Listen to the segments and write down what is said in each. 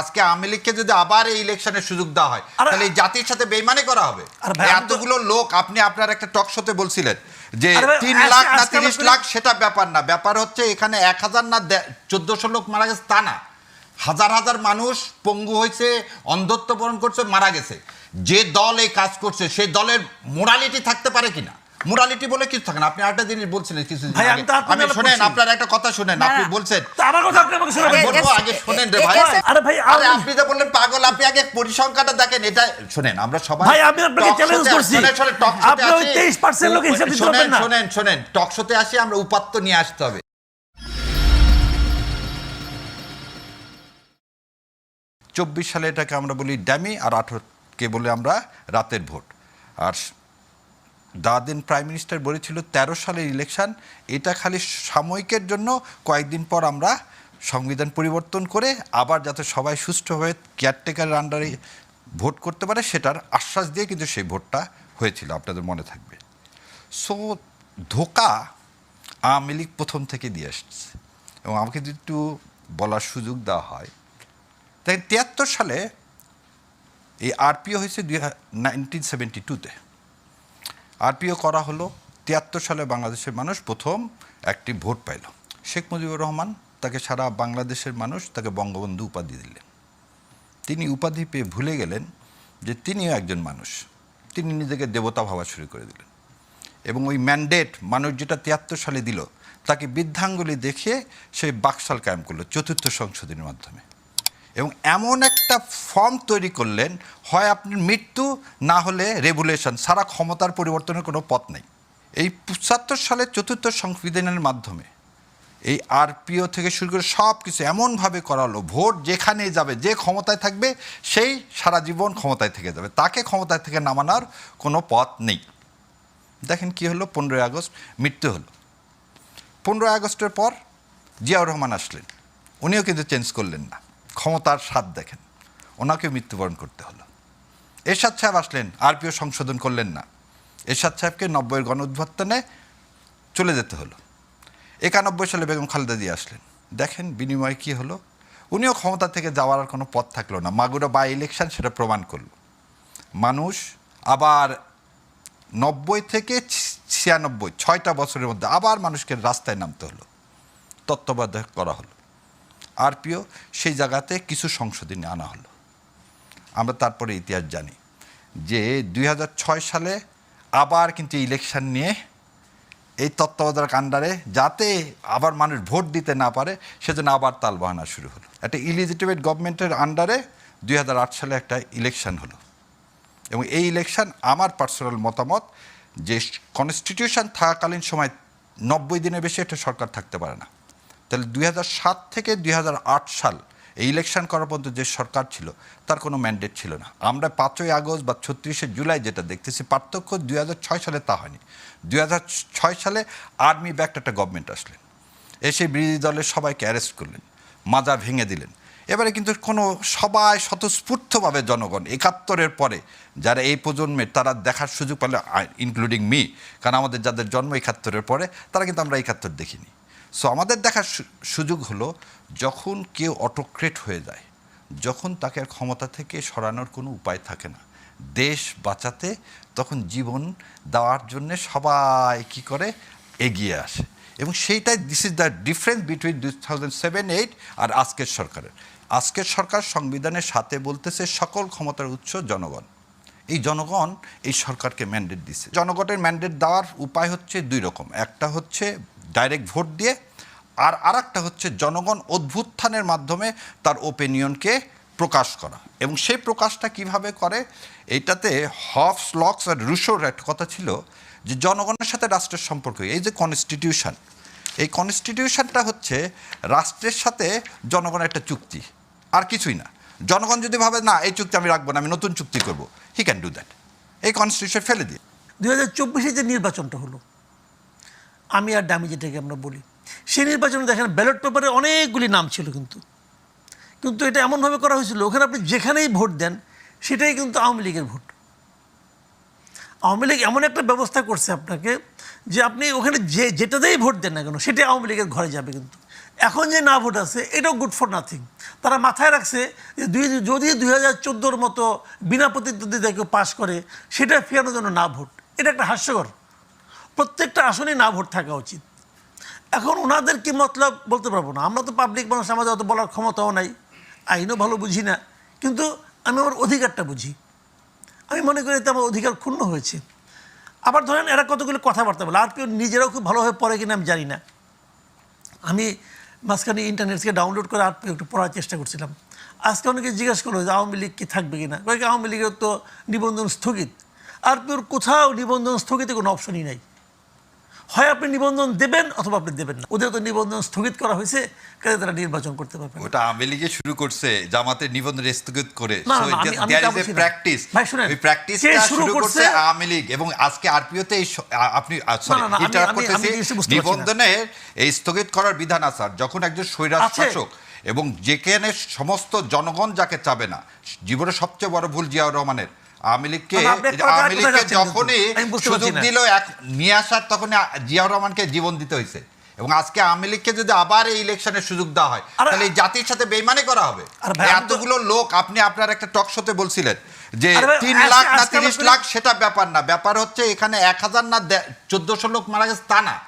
আজকে আওয়ামী লীগকে যদি আবার এই ইলেকশনের সুযোগ দেওয়া হয় তাহলে এই জাতির সাথে বেইমানি করা হবে। এতগুলো লোক আপনি আপনার একটা টক শোতে বলছিলেন যে তিন লাখ না তিরিশ লাখ সেটা ব্যাপার না। ব্যাপার হচ্ছে এখানে এক হাজার না চোদ্দশো লোক মারা গেছে তা না। হাজার হাজার মানুষ পঙ্গু হয়েছে অন্ধত্ব বরণ করছে মারা গেছে। যে দল এই কাজ করছে সেই দলের মোরালিটি থাকতে পারে কিনা? মোরালিটি বলে কিছু থাকে না। আপনি আরেকটা জিনিস বলছিলেন কিছু ভাই, আমি তো শোনেন আপনার একটা কথা শুনেন আপনি বলছেন। তা আমার কথা আপনি আমাকে শোনাবেন। বলব আগে শোনেন রে ভাই। আরে ভাই আরে আপনি তো বললেন পাগল আপনি আগে পরিসংখ্যাটা দেখেন এটা শুনেন আমরা সবাই ভাই, আমি আপনাকে talk করছি। শোনেন, শোনেন, talk আপনি ওই আসি। 23% লোক হিসাব দিতে পারবেন না। শোনেন শোনেন টক শোতে আসি আমরা উপাত্ত নিয়ে আসতে হবে। চব্বিশ সালে এটাকে আমরা বলি ড্যামি আর আঠারোকে বলে আমরা রাতের ভোট। আর দা দিন প্রাইম মিনিস্টার বলেছিল, তেরো সালের ইলেকশন, এটা খালি সাময়িকের জন্য কয়েকদিন পর আমরা সংবিধান পরিবর্তন করে আবার যাতে সবাই সুষ্ঠুভাবে কেয়ারটেকারের আন্ডারে ভোট করতে পারে, সেটার আশ্বাস দিয়ে কিন্তু সেই ভোটটা হয়েছিল, আপনাদের মনে থাকবে। সো ধোকা আওয়ামী লীগ প্রথম থেকে দিয়ে আসছে। এবং আমাকে যদি একটু বলার সুযোগ দেওয়া হয়, তাই তিয়াত্তর সালে এই আরপিও হয়েছে দুই নাইনটিন সেভেন্টি টুতে আরপিও করা হলো। তিয়াত্তর সালে বাংলাদেশের মানুষ প্রথম একটি ভোট পাইল। শেখ মুজিবুর রহমান তাকে সারা বাংলাদেশের মানুষ তাকে বঙ্গবন্ধু উপাধি দিলেন। তিনি উপাধি পেয়ে ভুলে গেলেন যে তিনিও একজন মানুষ। তিনি নিজেকে দেবতা ভাবা শুরু করে দিলেন। এবং ওই ম্যান্ডেট মানুষ যেটা তিয়াত্তর সালে দিল, তাকে বৃদ্ধাঙ্গুলি দেখে সেই বাকশাল কায়েম করল চতুর্থ সংশোধনীর মাধ্যমে। এবং এমন একটা ফর্ম তৈরি করলেন, হয় আপনার মৃত্যু, না হলে রেভুলেশন। সারা ক্ষমতার পরিবর্তনের কোনো পথ নেই। এই পঁচাত্তর সালে চতুর্থ সংবিধানের মাধ্যমে এই আরপিও থেকে শুরু করে সব কিছু এমনভাবে করা হলো ভোট যেখানে যাবে, যে ক্ষমতায় থাকবে, সেই সারা জীবন ক্ষমতায় থেকে যাবে। তাকে ক্ষমতায় থেকে নামানোর কোনো পথ নেই। দেখেন কি হলো? পনেরোই আগস্ট মৃত্যু হলো। পনেরোই আগস্টের পর জিয়াউর রহমান আসলেন। উনিও কিন্তু চেঞ্জ করলেন না। ক্ষমতার স্বাদ দেখেন। ওনাকে মৃত্যুবরণ করতে হলো। এরশাদ সাহেব আসলেন আরপিও সংশোধন করলেন না। এরশাদ সাহেবকে নব্বইয়ের গণ চলে যেতে হলো। একানব্বই সালে বেগম খালেদা দিয়ে আসলেন। দেখেন বিনিময়ে কি হলো? উনিও ক্ষমতা থেকে যাওয়ার আর কোনো পথ থাকল না। মাগুরা বাই ইলেকশন সেটা প্রমাণ করল। মানুষ আবার নব্বই থেকে ছিয়ানব্বই, ছয়টা বছরের মধ্যে আবার মানুষকে রাস্তায় নামতে হলো। তত্ত্বাবধায়ক করা হলো। আরপিও, সেই জায়গাতে কিছু সংশোধনী আনা হলো। আমরা তারপরে ইতিহাস জানি যে দুই হাজার ছয় সালে আবার কিন্তু ইলেকশন নিয়ে এই তত্ত্বাবধায়ক আন্ডারে যাতে আবার মানুষ ভোট দিতে না পারে, সেজন্য আবার তাল বাহানা শুরু হলো। একটা ইলিজিটিমেট গভর্নমেন্টের আন্ডারে দুই হাজার আট সালে একটা ইলেকশন হলো। এবং এই ইলেকশন আমার পার্সোনাল মতামত যে কনস্টিটিউশন থাকাকালীন সময় নব্বই দিনের বেশি একটা সরকার থাকতে পারে না। তাহলে দুই থেকে দুই হাজার আট সাল এই ইলেকশন করার পর্যন্ত যে সরকার ছিল, তার কোনো ম্যান্ডেট ছিল না। আমরা পাঁচই আগস্ট বা ছত্রিশে জুলাই যেটা দেখতেছি, পার্থক্য দুই হাজার ছয় সালে তা হয়নি। দুই হাজার ছয় সালে আর্মি ব্যাক্ট একটা গভর্নমেন্ট আসলেন। এসে বিরোধী দলের সবাইকে অ্যারেস্ট করলেন, মাজা ভেঙে দিলেন। এবারে কিন্তু কোনো সবাই স্বতঃস্ফূর্তভাবে জনগণ একাত্তরের পরে যারা এই প্রজন্মের তারা দেখার সুযোগ পেলে ইনক্লুডিং মি কারণ আমাদের যাদের জন্ম একাত্তরের পরে, তারা কিন্তু আমরা একাত্তর দেখিনি। সো আমাদের দেখার সুযোগ হলো যখন কেউ অটোক্রেট হয়ে যায়, যখন তাকে আর ক্ষমতা থেকে সরানোর কোনো উপায় থাকে না। দেশ বাঁচাতে তখন জীবন দেওয়ার জন্যে সবাই কি করে? এগিয়ে আসে। এবং সেইটাই this is the difference between two thousand seven eight আর আজকের সরকারের। আজকের সরকার সংবিধানের সাথে বলতেছে সকল ক্ষমতার উৎস জনগণ। এই জনগণ এই সরকারকে ম্যান্ডেট দিচ্ছে জনগণের ম্যান্ডেট দেওয়ার উপায় হচ্ছে দুই রকম। একটা হচ্ছে ডাইরেক্ট ভোট দিয়ে, আর আরেকটা হচ্ছে জনগণ অভ্যুত্থানের মাধ্যমে তার ওপিনিয়নকে প্রকাশ করা। এবং সেই প্রকাশটা কীভাবে করে? এইটাতে হফস, লক্স আর রুশোর একটা কথা ছিল যে জনগণের সাথে রাষ্ট্রের সম্পর্ক। এই যে কনস্টিটিউশন এই কনস্টিটিউশনটা হচ্ছে রাষ্ট্রের সাথে জনগণের একটা চুক্তি, আর কিছুই না। জনগণ যদি ভাবে, না, এই চুক্তি আমি রাখব না, আমি নতুন চুক্তি করব হি ক্যান ডু দ্যাট এই কনস্টিটিউশন ফেলে দিয়ে। দু হাজার চব্বিশে যে নির্বাচনটা হলো আমি আর ডামি যেটাকে আমরা বলি। সেই নির্বাচনে দেখেন ব্যালট পেপারে অনেকগুলি নাম ছিল কিন্তু। কিন্তু এটা এমনভাবে করা হয়েছিল, ওখানে আপনি যেখানেই ভোট দেন, সেটাই কিন্তু আওয়ামী লীগের ভোট। আওয়ামী লীগ এমন একটা ব্যবস্থা করছে আপনাকে যে আপনি ওখানে যে যেটাতেই ভোট দেন না কেন, সেটাই আওয়ামী লীগের ঘরে যাবে কিন্তু। এখন যে না ভোট আছে, এটাও গুড ফর নাথিং তারা মাথায় রাখছে যে দুই যদি দুই হাজার চোদ্দোর মতো বিনা প্রতিদ্বন্দ্বিতা কেউ পাশ করে, সেটা ফেরানোর জন্য না ভোট। এটা একটা হাস্যকর। প্রত্যেকটা আসনে না ভোট থাকা উচিত। এখন ওনাদের কি মতলব বলতে পারব না। আমরা তো পাবলিক মানুষ, আমাদের অত বলার ক্ষমতাও নাই। আইনও ভালো বুঝি না। কিন্তু আমি আমার অধিকারটা বুঝি। আমি মনে করি এতে আমার অধিকার ক্ষুণ্ণ হয়েছে। আবার ধরেন এরা কতগুলো কথাবার্তা বলে। আর কেউ নিজেরাও খুব ভালোভাবে পড়ে কিনা আমি জানি না। আমি মাঝখানে ইন্টারনেট থেকে ডাউনলোড করে আর একটু পড়ার চেষ্টা করছিলাম। আজকে অনেকে জিজ্ঞাসা করল যে আওয়ামী লীগ কি থাকবে কিনা? কয়েক আওয়ামী লীগের তো নিবন্ধন স্থগিত। আর কোথাও নিবন্ধন স্থগিতে কোনো অপশনই নাই। হয় আপনি নিবন্ধন দেবেন অথবা আপনি দেবেন না ওদের তো নিবন্ধন স্থগিত করা হয়েছে কাজে তারা নির্বাচন করতে পারবে ওটা আওয়ামী লীগে শুরু করছে জামাতের নিবন্ধন স্থগিত করে। প্র্যাকটিস ওই প্র্যাকটিসটা শুরু করছে? আওয়ামী লীগ এবং আজকে আরপিওতে আপনি ইন্টারাপ্ট করতেছি। নিবন্ধনের এই স্থগিত করার বিধান আছে যখন একজন এবং যেখানে সমস্ত জনগণ যাকে চাবে না জীবনের সবচেয়ে বড় ভুল জিয়াউর রহমানের আওয়ামী লীগকে না, না, আপনি একটা আওয়ামী কোথায় লীগকে যাচ্ছেন? কিন্তু? যখনই সুযোগ দিল এক নিয়ে আসার তখন জিয়াউর রহমানকে জীবন দিতে হয়েছে। এবং আজকে আওয়ামী লীগকে যদি আবার এই ইলেকশনের সুযোগ দেওয়া হয় তাহলে এই জাতির সাথে বেইমানি করা হবে। আরে ভাই, আমি তো- এতগুলো লোক আপনি আপনার একটা টক শোতে বলছিলেন যে তিন লাখ না তিরিশ লাখ সেটা ব্যাপার না। ব্যাপার হচ্ছে এখানে এক হাজার না চোদ্দশো লোক মারা গেছে তা না।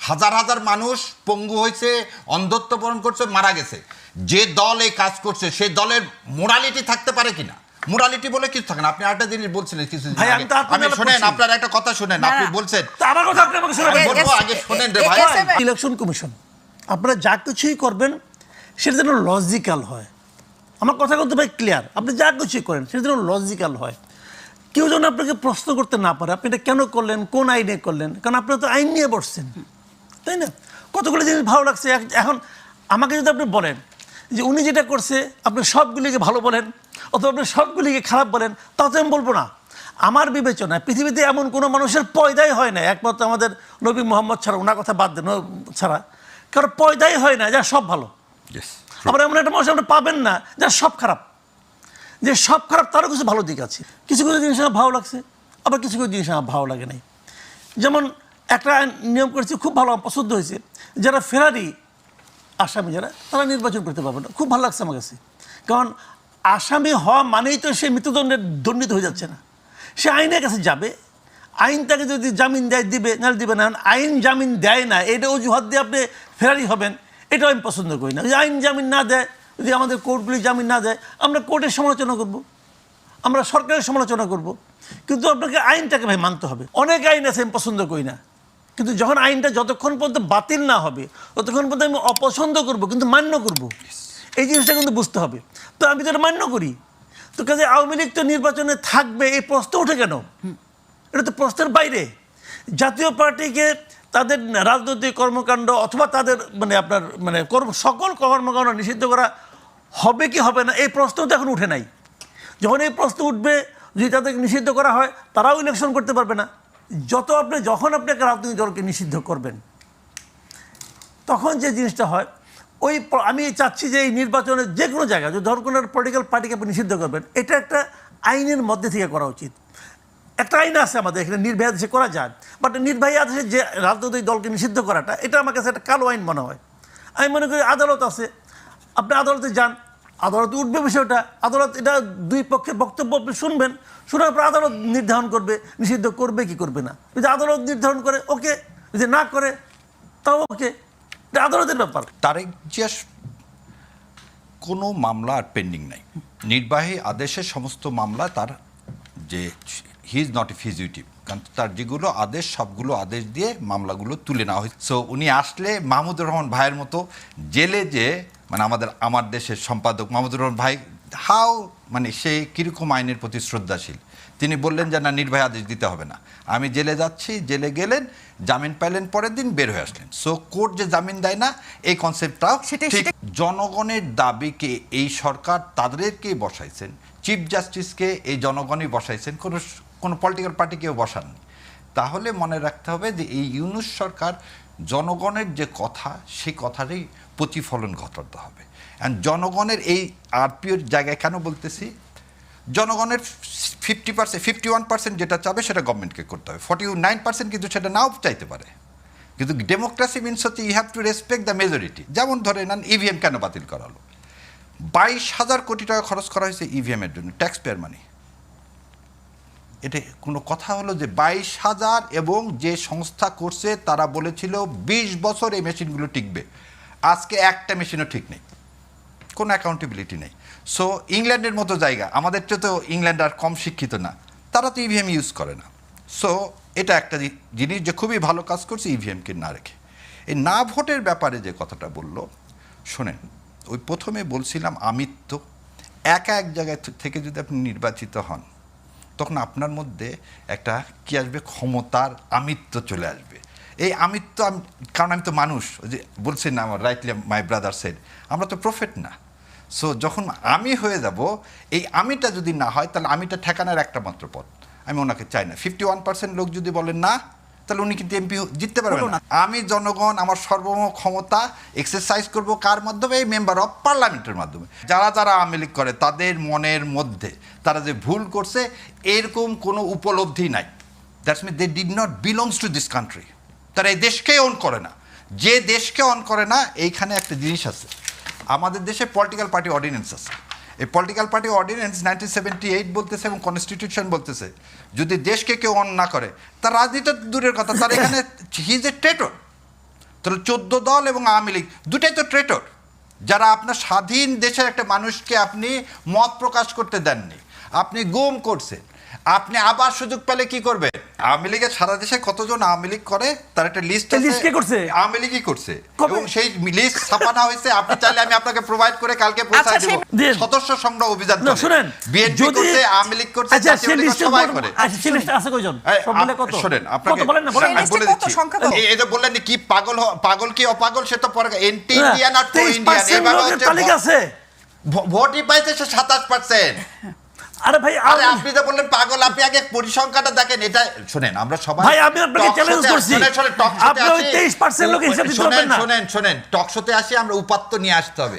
হাজার হাজার মানুষ পঙ্গু হয়েছে অন্ধত্ব বরণ করছে মারা গেছে। যে দল এই কাজ করছে সেই দলের মোরালিটি থাকতে পারে কিনা? মোরালিটি বলে কিছু থাকে না। আপনি আরেকটা জিনিস বলছিলেন কিছু ভাই, আমি তো শোনেন আপনার একটা কথা শুনেন। আপনি বলছেন। আমার কথা আপনি আমাকে শোনাবেন। বলব আগে শোনেন রে ভাই। এস- এস- ইলেকশন কমিশন আপনারা যা কিছুই করবেন সেটা যেন লজিক্যাল হয়। আমার কথা বলতে ভাই ক্লিয়ার আপনি যা কিছুই করেন সেটা যেন লজিক্যাল হয়। কেউ যেন আপনাকে প্রশ্ন করতে না পারে আপনি এটা কেন করলেন কোন আইনে করলেন? কারণ আপনি তো আইন নিয়ে বসছেন তাই না? কতগুলো জিনিস ভালো লাগছে। এখন আমাকে যদি আপনি বলেন যে উনি যেটা করছে আপনি সবগুলিকে ভালো বলেন অথবা আপনি সবগুলিকে খারাপ বলেন তাও তো আমি বলব না। আমার বিবেচনায় পৃথিবীতে এমন কোনো মানুষের পয়দাই হয় না একমাত্র আমাদের নবী মোহাম্মদ ছাড়া ওনার কথা বাদ দেন ছাড়া। কারণ পয়দাই হয় না যা সব ভালো। আবার এমন একটা মানুষ আপনি পাবেন না যা সব খারাপ। যে সব খারাপ তারও কিছু ভালো দিক আছে। কিছু কিছু জিনিস আমার ভালো লাগছে আবার কিছু কিছু জিনিস আমার ভালো লাগে নাই। যেমন একটা নিয়ম করেছে খুব ভালো আমার পছন্দ হয়েছে। যারা ফেরারি আসামি যারা তারা নির্বাচন করতে পারবে না। খুব ভালো লাগছে আমার কাছে। কারণ আসামি হওয়া মানেই তো সে মৃত্যুদণ্ডের দণ্ডিত হয়ে যাচ্ছে না। সে আইনের কাছে যাবে। আইন তাকে যদি জামিন দেয়, দিবে, নাহলে দিবে না। আইন জামিন দেয় না, এটা অজুহাত দিয়ে আপনি ফেরারি হবেন। এটাও আমি পছন্দ করি না। যদি আইন জামিন না দেয়, যদি আমাদের কোর্টগুলি জামিন না দেয়, আমরা কোর্টের সমালোচনা করব। আমরা সরকারের সমালোচনা করব। কিন্তু আপনাকে আইনটাকে ভাই মানতে হবে। অনেক আইন আছে আমি পছন্দ করি না। কিন্তু যখন আইনটা যতক্ষণ পর্যন্ত বাতিল না হবে, ততক্ষণ পর্যন্ত আমি অপছন্দ করব, কিন্তু মান্য করব। এই জিনিসটা কিন্তু বুঝতে হবে। তো আমি তো এটা মান্য করি, তো কাজে আওয়ামী লীগ তো নির্বাচনে থাকবে, এই প্রশ্ন ওঠে কেন? এটা তো প্রশ্নের বাইরে। জাতীয় পার্টিকে তাদের রাজনৈতিক কর্মকাণ্ড অথবা তাদের মানে আপনার মানে কর্ম, সকল কর্মকাণ্ড নিষিদ্ধ করা হবে কি হবে না, এই প্রশ্ন তো এখন উঠে নাই। যখন এই প্রশ্ন উঠবে, যদি তাদেরকে নিষিদ্ধ করা হয়, তারাও ইলেকশন করতে পারবে না। যত আপনি, যখন আপনি একটা রাজনৈতিক দলকে নিষিদ্ধ করবেন, তখন যে জিনিসটা হয় ওই আমি চাচ্ছি যে এই নির্বাচনের যে কোনো জায়গায় ধর কোনো পলিটিক্যাল পার্টিকে আপনি নিষিদ্ধ করবেন, এটা একটা আইনের মধ্যে থেকে করা উচিত। একটা আইন আছে আমাদের, এখানে নির্ভয় আদেশে করা যায় বাট নির্বাহী আদেশে যে রাজনৈতিক দলকে নিষিদ্ধ করাটা, এটা আমার কাছে একটা কালো আইন মনে হয়। আমি মনে করি আদালত আছে। আপনি আদালতে যান, আদালতে উঠবে বিষয়টা, আদালত এটা দুই পক্ষের বক্তব্য আপনি শুনবেন, শোনার পর আদালত নির্ধারণ করবে, নিষিদ্ধ করবে কি করবে না। যদি আদালত নির্ধারণ করে, ওকে, যদি না করে, তাও ওকে। আদালতের ব্যাপার। তারেক জিয়াস কোনো মামলা আর পেন্ডিং নাই। নির্বাহী আদেশের সমস্ত মামলা তার যে হি ইজ নট এ ফিজিটিভ কারণ তার যেগুলো আদেশ, সবগুলো আদেশ দিয়ে মামলাগুলো তুলে নেওয়া হয়েছে। সো উনি আসলে মাহমুদুর রহমান ভাইয়ের মতো জেলে যে মানে আমাদের, আমার দেশের সম্পাদক মাহমুদুর রহমান ভাই হাও মানে সে কীরকম আইনের প্রতি শ্রদ্ধাশীল? তিনি বললেন যে না নির্বাহী আদেশ দিতে হবে না। আমি জেলে যাচ্ছি জেলে গেলেন জামিন পাইলেন পরের দিন বের হয়ে আসলেন। সো কোর্ট যে জামিন দেয় না এই কনসেপ্টটাও ঠিক জনগণের দাবিকে এই সরকার তাদেরকেই বসাইছেন। চিফ জাস্টিসকে এই জনগণই বসাইছেন। কোনো কোনো পলিটিক্যাল পার্টি পার্টিকেও বসাননি। তাহলে মনে রাখতে হবে যে এই ইউনুস সরকার জনগণের যে কথা, সেই কথারই প্রতিফলন ঘটাতে হবে। অ্যান্ড জনগণের এই আরপিওর জায়গায় কেন বলতেছি? জনগণের fifty percent fifty one percent যেটা চাবে সেটা গভর্নমেন্টকে করতে হবে। ফর্টি নাইন পার্সেন্ট কিন্তু সেটা নাও চাইতে পারে। কিন্তু ডেমোক্রেসি মিনস হচ্ছে you have to respect the majority যেমন ধরে নেন ইভিএম কেন বাতিল করা হলো বাইশ হাজার কোটি টাকা খরচ করা হয়েছে ইভিএমের জন্য ট্যাক্স পেয়ার মানি এটা কোনো কথা হলো যে বাইশ হাজার এবং যে সংস্থা করছে, তারা বলেছিল বিশ বছর এই মেশিনগুলো টিকবে। আজকে একটা মেশিনও ঠিক নেই। কোনো অ্যাকাউন্টেবিলিটি নেই। সো ইংল্যান্ডের মতো জায়গা, আমাদের তো ইংল্যান্ড আর কম শিক্ষিত না। তারা তো ইভিএম ইউজ করে না। সো এটা একটা জিনিস যে খুবই ভালো কাজ করছে ইভিএমকে না রেখে। এই না ভোটের ব্যাপারে যে কথাটা বলল, শোনেন, ওই প্রথমে বলছিলাম আমিত্ব। একা এক জায়গায় থেকে যদি আপনি নির্বাচিত হন তখন আপনার মধ্যে একটা কি আসবে? ক্ষমতার আমিত্ব চলে আসবে। এই আমিত্ব আমি- কারণ আমি তো মানুষ যে বলছেন না আমার রাইটলি মাই ব্রাদার সেড আমরা তো প্রফেট না। সো যখন আমি হয়ে যাব, এই আমিটা যদি না হয়, তাহলে আমিটা ঠেকানোর একটা মাত্র পথ। আমি ওনাকে চাই না। ফিফটি ওয়ান পার্সেন্ট লোক যদি বলেন না তাহলে উনি কিন্তু এমপি জিততে পারবেন না। আমি জনগণ আমার সর্বম ক্ষমতা এক্সারসাইজ করব কার মাধ্যমে? এই মেম্বার অফ পার্লামেন্টের মাধ্যমে। যারা যারা আওয়ামী লীগ করে তাদের মনের মধ্যে তারা যে ভুল করছে এরকম কোনো উপলব্ধি নাই। That's mean they did not belongs to this country তারা এই দেশকে অন করে না। যে দেশকে অন করে না এইখানে একটা জিনিস আছে। আমাদের দেশে পলিটিক্যাল পার্টি অর্ডিন্যান্স আছে। এই political party ordinance nineteen seventy eight বলতেছে এবং কনস্টিটিউশন বলতেছে। যদি দেশকে কেউ অন না করে, তার রাজনীতি দূরের কথা, তার এখানে হিজ এ ট্রেটর তাহলে চোদ্দ দল এবং আওয়ামী লীগ, দুটাই তো ট্রেটর যারা আপনার স্বাধীন দেশের একটা মানুষকে আপনি মত প্রকাশ করতে দেননি আপনি গুম করছেন। আপনি আবার সুযোগ পেলে কি করবে? আওয়ামী লীগের সারা দেশে কতজন আওয়ামী লীগ করে? তার একটা লিস্ট কে করছে? আওয়ামী লীগই করছে। এবং সেই লিস্ট ছাপানো হয়েছে। আপনি চাইলে আমি আপনাকে প্রোভাইড করে কালকে পৌঁছায় আচ্ছা, দেব। সদস্য সংগ্রহ অভিযান। শুনেন। বিএনপি করছে আওয়ামী লীগ করছে আচ্ছা জাতীয় সে লীগ লিস্টে সবাই করে। আচ্ছা সে লিস্টে আছে কয়জন? সব মিলে কত? শোনেন কত? আপনাকে বলেন না বলেন না। আমি বলে দিচ্ছি। এই- যে বললেন কি পাগল পাগল কি অপাগল সে তো পরে এন্টি না, ইন্ডিয়ান আর প্রো 23% ইন্ডিয়ান এভাবে হচ্ছে তালিকা আছে। ভোটই পাইছে সে সাতাশ পার্সেন্ট আরে ভাই আপনি তো বললেন পাগল আপনি আগে পরিসংখ্যাটা দেখেন এটা শুনেন আমরা সবাই ভাই, আমি আপনাকে চ্যালেঞ্জ করছি। আপনি ওই আসি। 23% লোক হিসাব। শোনেন শোনেন টক শোতে আসি আমরা উপাত্ত নিয়ে আসতে হবে